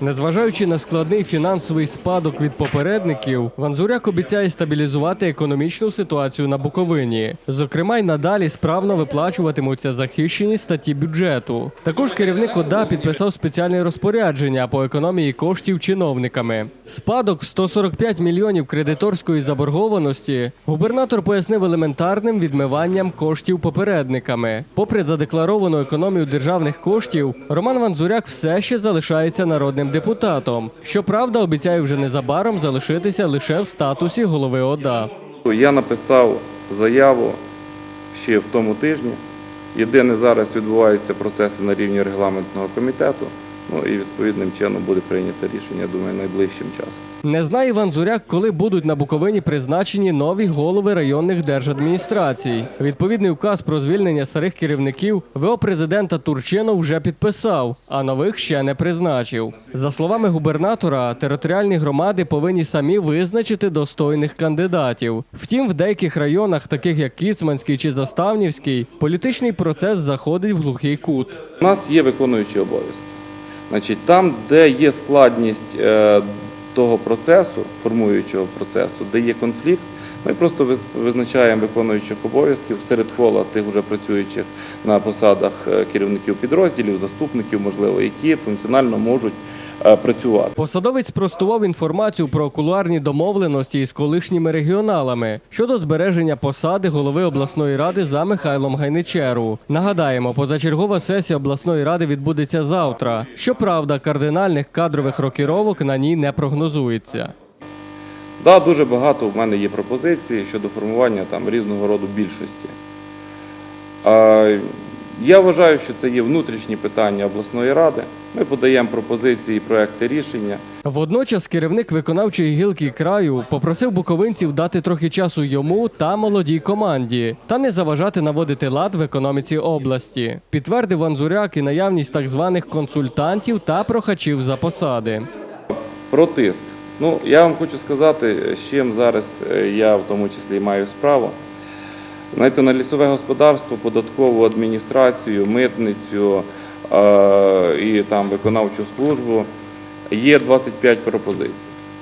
Незважаючи на складний фінансовий спадок від попередників, Ванзуряк обіцяє стабілізувати економічну ситуацію на Буковині. Зокрема, й надалі справно виплачуватимуться захищені статті бюджету. Також керівник ОДА підписав спеціальне розпорядження по економії коштів чиновниками. Спадок в 145 мільйонів кредиторської заборгованості губернатор пояснив елементарним відмиванням коштів попередниками. Попри задекларовану економію державних коштів, Роман Ванзуряк все ще залишається народним депутатом. Щоправда, обіцяє вже незабаром залишитися лише в статусі голови ОДА. Я написав заяву ще в тому тижні. Єдине зараз відбуваються процеси на рівні регламентного комітету. Ну і відповідним чином буде прийнято рішення, думаю, найближчим часом. Не знає Іван Зуряк, коли будуть на Буковині призначені нові голови районних держадміністрацій. Відповідний указ про звільнення старих керівників ВО президента Турчинов вже підписав, а нових ще не призначив. За словами губернатора, територіальні громади повинні самі визначити достойних кандидатів. Втім, в деяких районах, таких як Кіцманський чи Заставнівський, політичний процес заходить в глухий кут. У нас є виконуючі обов'язки. Значить, там, де є складність е, того процесу, формуючого процесу, де є конфлікт, ми просто виз- визначаємо виконуючих обов'язків серед кола тих вже працюючих на посадах е, керівників підрозділів, заступників, можливо, які функціонально можуть працювати. Посадовець спростував інформацію про кулуарні домовленості із колишніми регіоналами щодо збереження посади голови обласної ради за Михайлом Гайничеру. Нагадаємо, позачергова сесія обласної ради відбудеться завтра. Щоправда, кардинальних кадрових рокіровок на ній не прогнозується. Да, дуже багато в мене є пропозицій щодо формування там різного роду більшості. Я вважаю, що це є внутрішні питання обласної ради. Ми подаємо пропозиції, проекти рішення. Водночас керівник виконавчої гілки краю попросив буковинців дати трохи часу йому та молодій команді та не заважати наводити лад в економіці області. Підтвердив Ванзуряк і наявність так званих консультантів та прохачів за посади. Про тиск. Ну, я вам хочу сказати, з чим зараз е, я в тому числі маю справу. Знаєте, на лісове господарство, податкову адміністрацію, митницю е- і виконавчу службу є 25 пропозицій,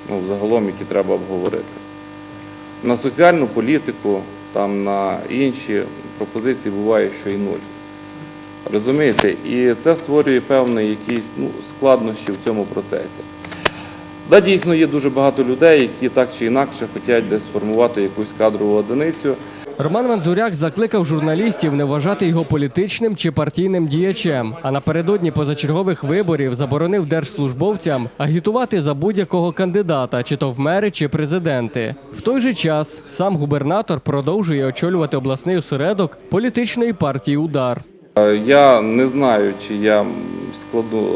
ну, загалом, які треба обговорити. На соціальну політику, на інші пропозиції буває, що і нуль. Розумієте? І це створює певні якісь ну, складнощі в цьому процесі. Да, дійсно є дуже багато людей, які так чи інакше хочуть десь сформувати якусь кадрову одиницю. Роман Ванзуряк закликав журналістів не вважати його політичним чи партійним діячем. А напередодні позачергових виборів заборонив держслужбовцям агітувати за будь-якого кандидата, чи то в мери, чи президенти. В той же час сам губернатор продовжує очолювати обласний осередок політичної партії Удар. Е, Я не знаю, чи я складу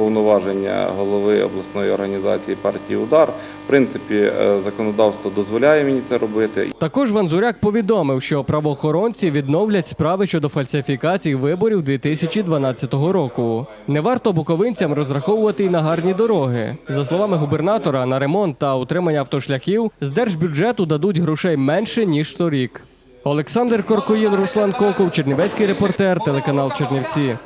повноваження голови обласної організації партії Удар. В принципі, е, законодавство дозволяє мені це робити. Також Ванзуряк повідомив, що правоохоронці відновлять справи щодо фальсифікацій виборів 2012 року. Не варто буковинцям розраховувати й на гарні дороги. За словами губернатора, на ремонт та утримання автошляхів з держбюджету дадуть грошей менше ніж торік. Олександр Коркоїн, Руслан Коков, Чернівецький репортер, телеканал Чернівці.